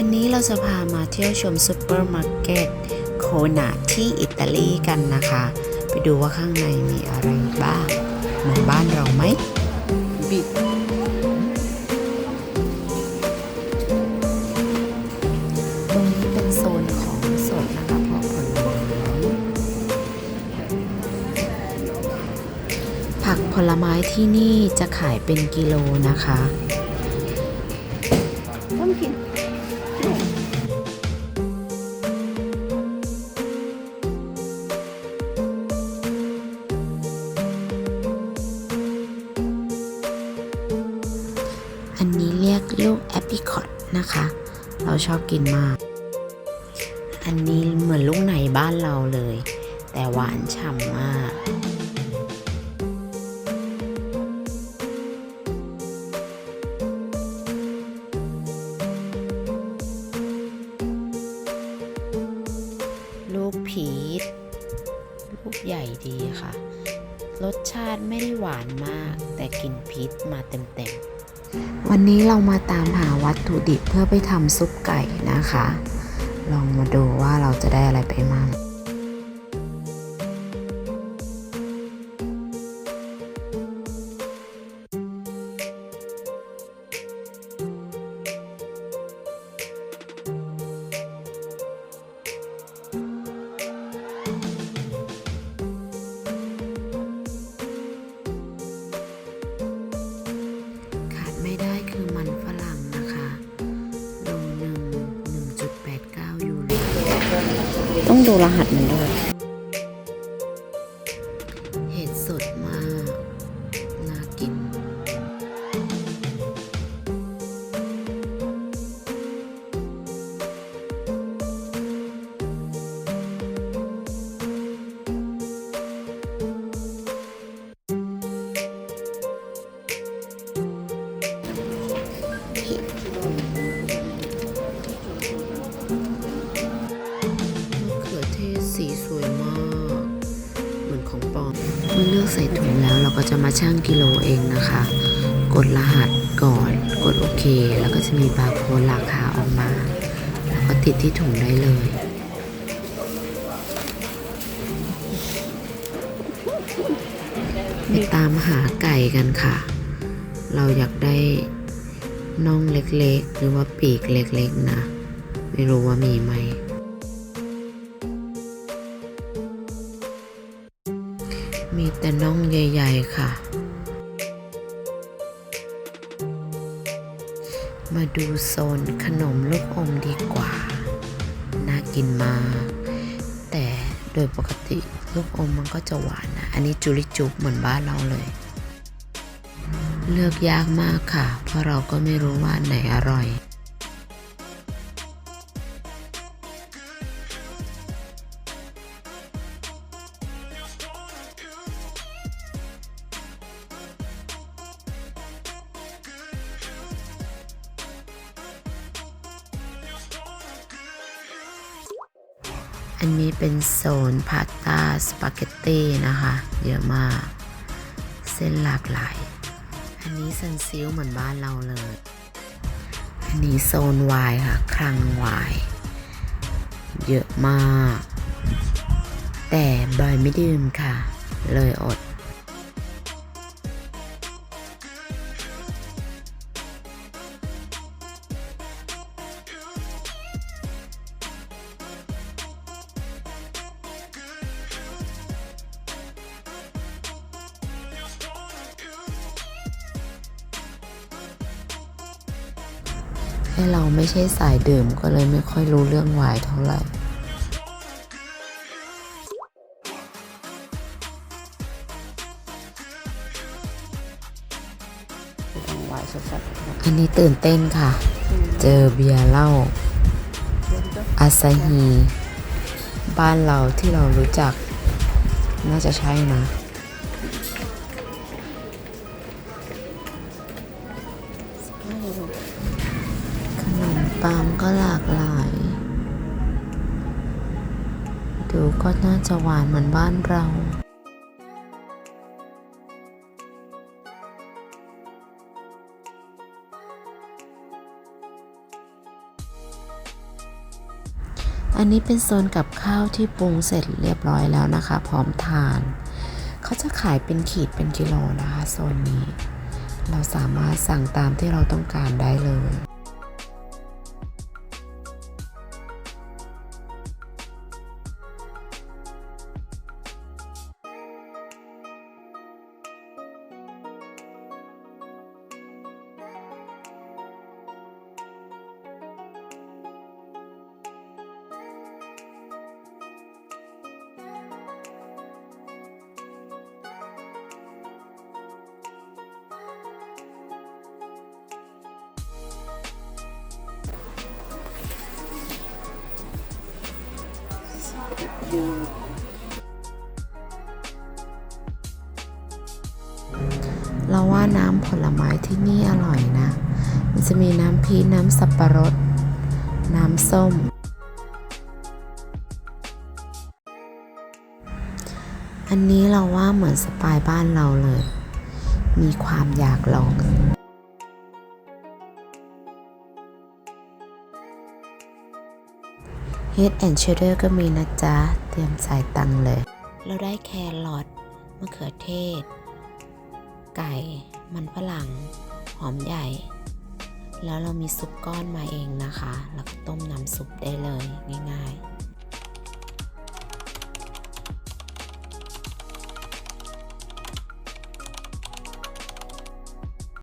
วันนี้เราจะพามาเที่ยวชมซูเปอร์มาร์เก็ตโคนาที่อิตาลีกันนะคะ ไปดูว่าข้างในมีอะไรบ้างเหมือนบ้านเราไหมบิดตรงนี้เป็นโซนของสดนะคะพวกผลไม้ผักผลไม้ที่นี่จะขายเป็นกิโลนะคะต้องกิน ลูกแอปริคอตนะคะ เราชอบกินมาก อันนี้เหมือนลูกไหนบ้านเราเลย แต่หวานฉ่ำมากลูกพีชลูกใหญ่ดีค่ะ รสชาติไม่ได้หวานมาก แต่กลิ่นพีชมาเต็มๆ วันนี้เรามาตามหาวัตถุดิบเพื่อไปทำซุปไก่นะคะ ลองมาดูว่าเราจะได้อะไรไปมั่ง ดูรหัสมันด้ว มเมื่อเลือกใส่ถุงแล้วเราก็จะมาชั่งกิโลเองนะคะ กดรหัสก่อน กดโอเค แล้วก็จะมีบาร์โค้ดราคาออกมา แล้วก็ติดที่ถุงได้เลยไปตามหาไก่กันค่ะ เราอยากได้น่องเล็กๆ หรือว่าปีกเล็กๆนะ ไม่รู้ว่ามีไหม มีแต่น่องใหญ่ ๆ ค่ะ มาดูโซนขนมลูกอมดีกว่า น่ากินมาก แต่โดยปกติลูกอมมันก็จะหวานนะ อันนี้จุลิจุบเหมือนบ้านเราเลย เลือกยากมากค่ะ เพราะเราก็ไม่รู้ว่าไหนอร่อย อันนี้เป็นโซนพาสต้าสปาเกตตี้นะคะ เยอะมาก เส้นหลากหลาย อันนี้ซันซิลเหมือนบ้านเราเลย อันนี้โซนวายค่ะ คลังวายเยอะมาก แต่บอยไม่ดื่มค่ะ เลยอด ให้เราไม่ใช่สายดื่มก็เลยไม่ค่อยรู้เรื่องวายเท่าไหร่ของหวานสดอันนี้ตื่นเต้นค่ะ เจอเบียร์เหล้าๆอาซาฮี บ้านเราที่เรารู้จัก น่าจะใช่นะ นมปังก็หลากหลาย ดูก็น่าจะหวานเหมือนบ้านเราอันนี้เป็นโซนกับข้าวที่ปรุงเสร็จเรียบร้อยแล้วนะคะ พร้อมทาน เขาจะขายเป็นขีดเป็นกิโลนะคะโซนนี้ เราสามารถสั่งตามที่เราต้องการได้เลย เราว่าน้ำผลไม้ที่นี่อร่อยนะ มันจะมีน้ำพีน้ำสับปะรด น้ำส้ม อันนี้เราว่าเหมือนสไตล์บ้านเราเลย มีความอยากลอง Head and Shoulder ก็มีนะจ๊ะ เตรียมจ่ายตังเลย เราได้แครอทมะเขือเทศ ไก่ มันฝรั่ง หอมใหญ่ แล้วเรามีซุปก้อนมาเองนะคะ แล้วก็ต้มน้ำซุปได้เลยง่าย ๆ